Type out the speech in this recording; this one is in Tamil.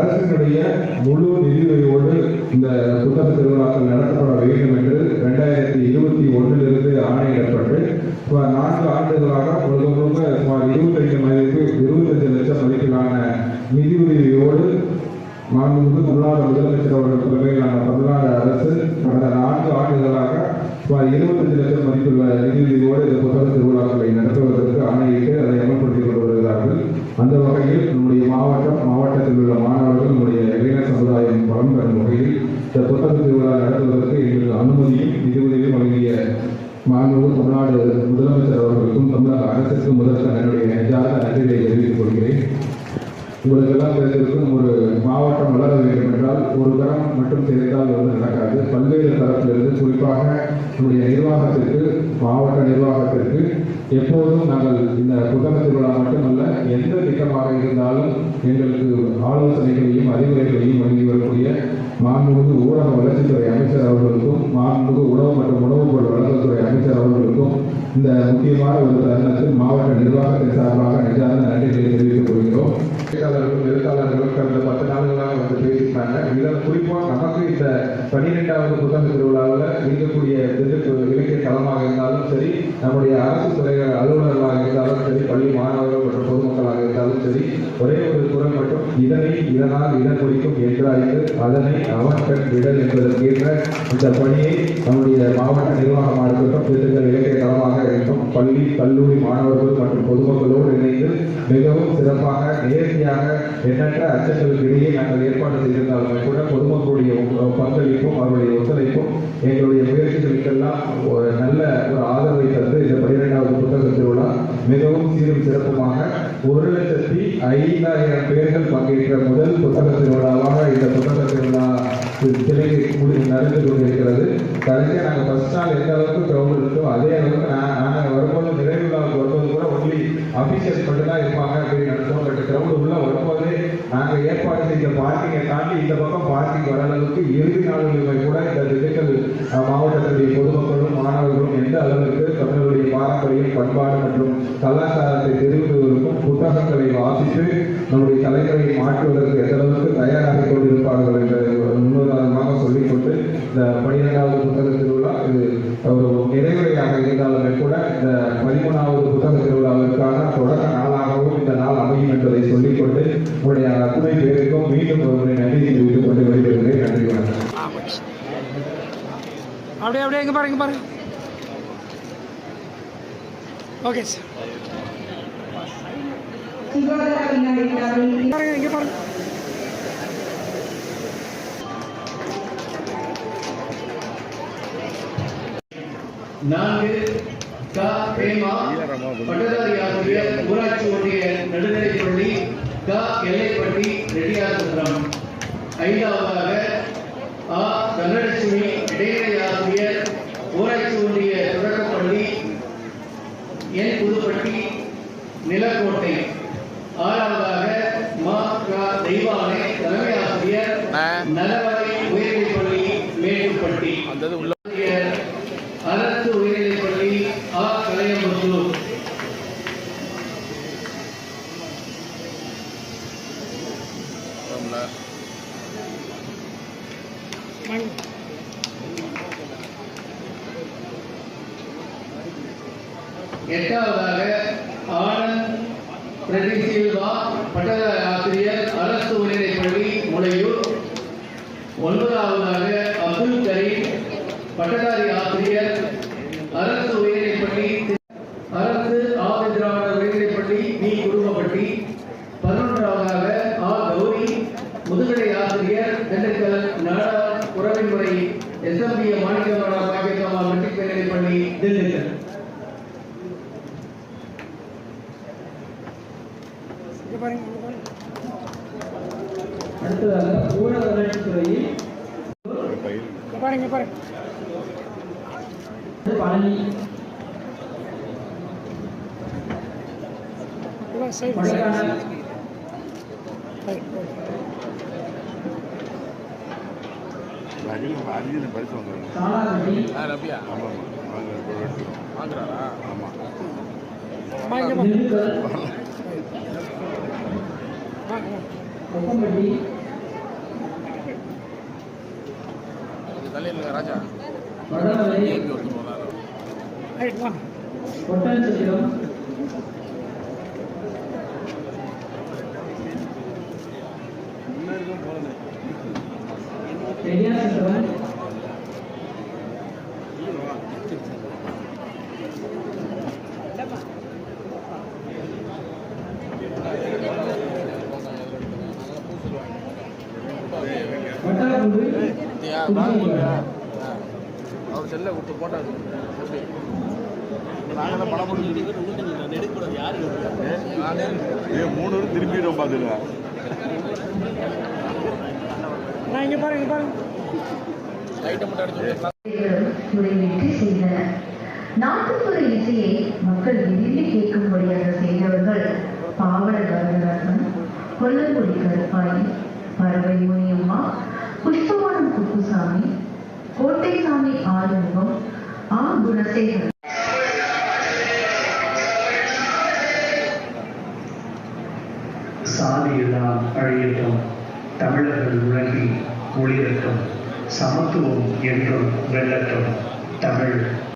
அரசினுடைய முழு நிதியுதவியோடு இந்த புத்தக திருவிழாக்கள் நடத்தப்பட வேண்டும் என்று ரெண்டாயிரத்தி இருபத்தி ஒன்றிலிருந்து ஆணையிடப்பட்டு சுமார் நான்கு ஆண்டுகளாக முழுக்க முழுக்க சுமார் இருபத்தஞ்சு மதிப்பு இருபத்தஞ்சு லட்சம் மதிப்பிலான நிதியுதவியோடு மாண்புமிகு முன்னாள் முதலமைச்சர் அவர்கள் தலைமையிலான தமிழ்நாடு அரசு கடந்த நான்கு ஆண்டுகளாக சுமார் இருபத்தஞ்சு லட்சம் மதிப்புள்ள நிதியுதவியோடு இந்த புத்தக திருவிழாக்களை நடத்துவதற்கு ஆணையிட்டு அதை அமல்படுத்திக் கொண்டு வருகிறார்கள். அந்த வகையில் நம்முடைய மாவட்டம் மாவட்டத்தில் உள்ள இந்த புத்தக திருவிழா நடத்துவதற்கு எங்களுக்கு அனுமதியும் நிதியுதவியும் வழங்கிய மாண்புமிகு தமிழ்நாடு முதலமைச்சர் அவர்களுக்கும் தமிழக அரசுக்கும் முதற்க என்னுடைய நெஞ்சார்ந்த நன்றியை தெரிவித்துக் கொள்கிறேன். உங்களுக்கெல்லாம் தெரிந்திருக்கும் ஒரு மாவட்டம் வளர வேண்டும் என்றால் ஒரு தரம் மட்டும் தெரிந்தால் வந்து நடக்காது. பல்வேறு தரப்பிலிருந்து குறிப்பாக நம்முடைய நிர்வாகத்திற்கு மாவட்ட நிர்வாகத்திற்கு எப்போதும் நாங்கள் இந்த புத்தக திருவிழா மட்டுமல்ல எந்த திட்டமாக இருந்தாலும் எங்களுக்கு ஆலோசனைகளையும் அறிவுரைகளையும் வழங்கி வரக்கூடிய மாண்புமிகு ஊரக வளர்ச்சித்துறை அமைச்சர் அவர்களுக்கும் மாண்புமிகு உணவு மற்றும் உணவுப் பொருள் வழங்கத்துறை அமைச்சர் அவர்களுக்கும் இந்த முக்கியமான ஒரு தருணத்தில் மாவட்ட நிர்வாகத்தின் சார்பாக நிஜார்ந்த நன்றிகளை தெரிவித்துக் கொள்கிறோம். பேச்சாளர்களும் எழுத்தாளர்களும் கடந்த பத்து நாள்களாக வந்து பேசியிருக்காங்க. இதில் குறிப்பாக நமக்கு இந்த பன்னிரெண்டாவது புத்தக திருவிழாவில் இருக்கக்கூடிய திண்டுக்கல் இலக்கிய தளமாக நம்முடைய அரசு துறைகள் அலுவலர்களாக இருந்தாலும் சரி பள்ளி மாணவர்கள் மற்றும் பொதுமக்களாக இருந்தாலும் சரி ஒரே ஒரு குரல் மட்டும் இதனை இதனால் இதன் குறிக்கும் என்றாய்ந்து அதனை அவர்கள் விடல் என்பதற்கேற்ற இந்த பணியை நம்முடைய மாவட்ட நிர்வாகமாக இருக்கட்டும் திண்டுக்கல் இலக்கிய தளமாக இருக்கட்டும் பள்ளி கல்லூரி மாணவர்கள் மற்றும் பொதுமக்களோடு இணைந்து மிகவும் சிறப்பாக நேர்த்தியாக எண்ணற்ற அச்சங்களுக்கு இடையே நாங்கள் ஏற்பாடு செய்திருந்தாலுமே கூட பொதுமக்களுடைய பங்களிப்பும் அவருடைய ஒத்துழைப்பும் எங்களுடைய முயற்சிகளுக்கெல்லாம் ஒரு நல்ல ஒரு ஆதரவை தந்து இந்த பனிரெண்டாவது புத்தக திருவிழா மிகவும் சீரும் சிறப்புமாக ஒரு லட்சத்தி ஐந்தாயிரம் பேர்கள் பங்கேற்ற முதல் புத்தக திருவிழாவாக இந்த புத்தக திருவிழா திரைக்கு நடந்து கொண்டிருக்கிறது. கடைசியாக நாங்கள் ஃபர்ஸ்ட் நாள் எந்த அளவுக்கு கிரௌண்ட் இருக்கோ அதே அளவுக்கு நான் நாங்கள் வரும்போது நிறைவு விழாவுக்கு வரும்போது கூட ஒன்லி அபிஷேக் மட்டும் தான் இருப்பாங்க அப்படின்னு நினைச்சோம் பட் கிரௌண்ட் உள்ள வரும்போதே நாங்கள் ஏற்பாடு செய்த பார்க்கிங்கை தாண்டி இந்த பக்கம் பார்க்கிங் வர அளவுக்கு இறுதி நாளுமே கூட இந்த திண்டுக்கல் அஹ், மாவட்டத்துடைய பொதுமக்களும் மாணவர்களும் எந்த அளவுக்கு தமிழருடைய பாரம்பரியம் பண்பாடு மற்றும் கலாச்சாரத்தை தெரிவிப்பதற்கும் புத்தகங்களை வாசித்து நம்முடைய தலைகளை மாற்றுவதற்கு எந்தளவுக்கு தயாராக கொண்டிருப்பார்கள் என்ற முன்னுதாரணமாக சொல்லிக்கொண்டு இந்த பனிரெண்டாவது புத்தக திருவிழா இது ஒரு நிறைவுரையாக இருந்தாலுமே கூட இந்த பதிமூணாவது புத்தக திருவிழாவிற்கான தொடக்க நாளாகவும் இந்த நாள் அமையும் என்பதை சொல்லிக்கொண்டு உங்களுடைய அத்தனை பேருக்கும் மீண்டும் ஒரு நன்றி தெரிவித்துக் கொண்டு வருகிறேன் நன்றி வணக்கம். அப்படியே அப்படியே இங்கே பாருங்க பாருங்க. ஓகே சார் பாருங்க இங்கே பாருங்க நான்கு க பிரேமா பட்டதாரி ஆசிரியர் ஊராட்சி ஒன்றிய நடுநிலைப்பள்ளி க எல்லைப்பட்டி ரெட்டியார்புரம் ஐந்தாவதாக நிலக்கோட்டை. ஆறாவதாக மா தெய்வானை தலைமை ஆசிரியர் நலவரை உயர்நிலைப்பள்ளி மேட்டுப்பட்டி. ஆசிரியர் அரசு உயர்நிலைப்பள்ளி ஆ. கலையமுத்தூர் வாங்க எட்டாவதாக ஆனந்த் பிரதி சில்வா பட்டதாரி ஆசிரியர் அரசு உயர்நிலைப்பள்ளி முளையூர் ஒன்பதாவதாக அப்துல் கரீம் பட்டதாரி ஆசிரியர் அரசு உயர்நிலைப்பள்ளி பாருங்க பாருங்க பழனி அரிஜின பரிசு வாங்குறாங்க ஆமாம் வாங்குறாரா ஆமாம் தலையில் ராஜா ஒட்டன்சத்திரம் பெரியார் சத்திரம் குச்சியம்பலம் அவர் செல்ல கொடுத்து போட்டாரு. நாங்கள் பணம் போட்டு ஏ மூணு திரும்பிடும் பார்த்துக்க நான் இங்கே பாருங்க பாருங்க நாட்டுப்புற இசையை மக்கள் விரும்பி கேட்கும்படியாக செய்தவர்கள் பாவல வரதராசன் கொல்லங்குடி கருப்பாயி பறவை ஆறுமுகம் ஆ குணசேகர். சாதியெல்லாம் அழியட்டும் தமிழர்கள் உலகி ஒளிரட்டும் சமத்துவம் என்றும் வெல்லட்டும் தமிழ்.